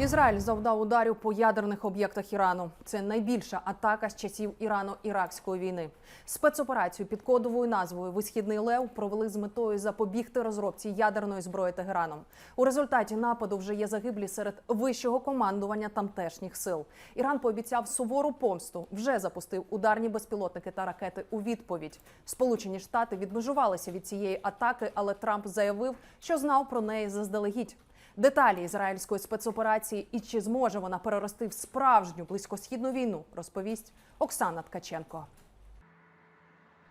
Ізраїль завдав ударів по ядерних об'єктах Ірану. Це найбільша атака з часів Ірано-Іракської війни. Спецоперацію під кодовою назвою Висхідний Лев провели з метою запобігти розробці ядерної зброї Тегераном. У результаті нападу вже є загиблі серед вищого командування тамтешніх сил. Іран пообіцяв сувору помсту. Вже запустив ударні безпілотники та ракети у відповідь. Сполучені Штати відмежувалися від цієї атаки, але Трамп заявив, що знав про неї заздалегідь. Деталі ізраїльської спецоперації і чи зможе вона перерости в справжню близькосхідну війну, розповість Оксана Ткаченко.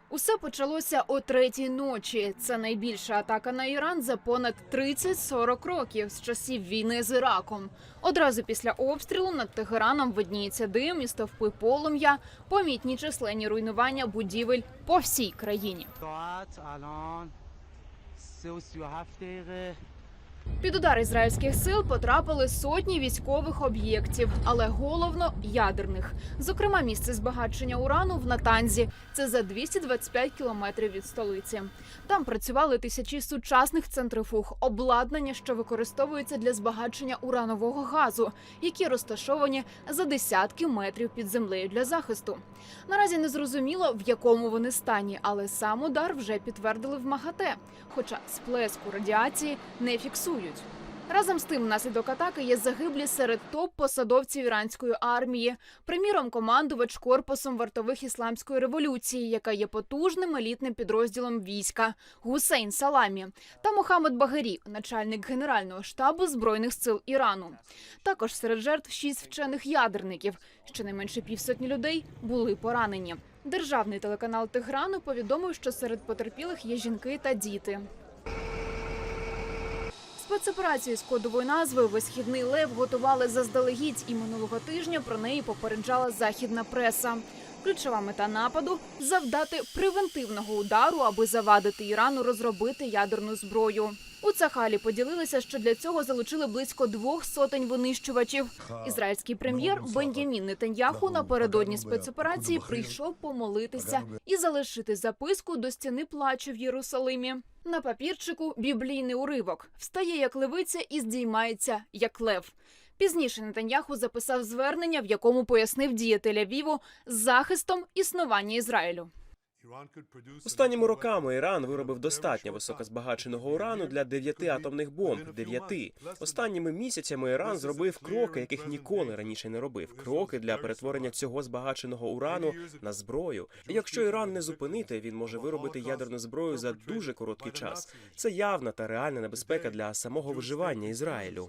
Усе почалося о третій ночі. Це найбільша атака на Іран за понад 30-40 років з часів війни з Іраком. Одразу після обстрілу над Тегераном видніється дим і стовпи полум'я, помітні численні руйнування будівель по всій країні. Під удар ізраїльських сил потрапили сотні військових об'єктів, але головно ядерних. Зокрема, місце збагачення урану в Натанзі. Це за 225 кілометрів від столиці. Там працювали тисячі сучасних центрифуг, обладнання, що використовується для збагачення уранового газу, які розташовані за десятки метрів під землею для захисту. Наразі не зрозуміло, в якому вони стані, але сам удар вже підтвердили в МАГАТЕ. Хоча сплеску радіації не фіксує фіксують. Разом з тим, внаслідок атаки є загиблі серед топ-посадовців іранської армії. Приміром, командувач корпусом вартових ісламської революції, яка є потужним елітним підрозділом війська Гусейн Саламі, та Мохамед Багарі, начальник генерального штабу збройних сил Ірану. Також серед жертв шість вчених ядерників. Щонайменше півсотні людей були поранені. Державний телеканал Теграну повідомив, що серед потерпілих є жінки та діти. Спецоперацію з кодовою назвою Висхідний лев готували заздалегідь, і минулого тижня про неї попереджала західна преса. Ключова мета нападу завдати превентивного удару, аби завадити Ірану розробити ядерну зброю. У Цахалі поділилися, що для цього залучили близько двох сотень винищувачів. Ізраїльський прем'єр Бен'ямін Нетаньяху напередодні спецоперації прийшов помолитися і залишити записку до стіни плачу в Єрусалимі. На папірчику біблійний уривок встає як левиця і здіймається як лев. Пізніше Нетаньяху записав звернення, в якому пояснив дії Тель-Авіву з захистом існування Ізраїлю. Останніми роками Іран виробив достатньо високозбагаченого урану для дев'яти атомних бомб. Дев'яти останніми місяцями Іран зробив кроки, яких ніколи раніше не робив. Кроки для перетворення цього збагаченого урану на зброю. Якщо Іран не зупинити, він може виробити ядерну зброю за дуже короткий час. Це явна та реальна небезпека для самого виживання Ізраїлю.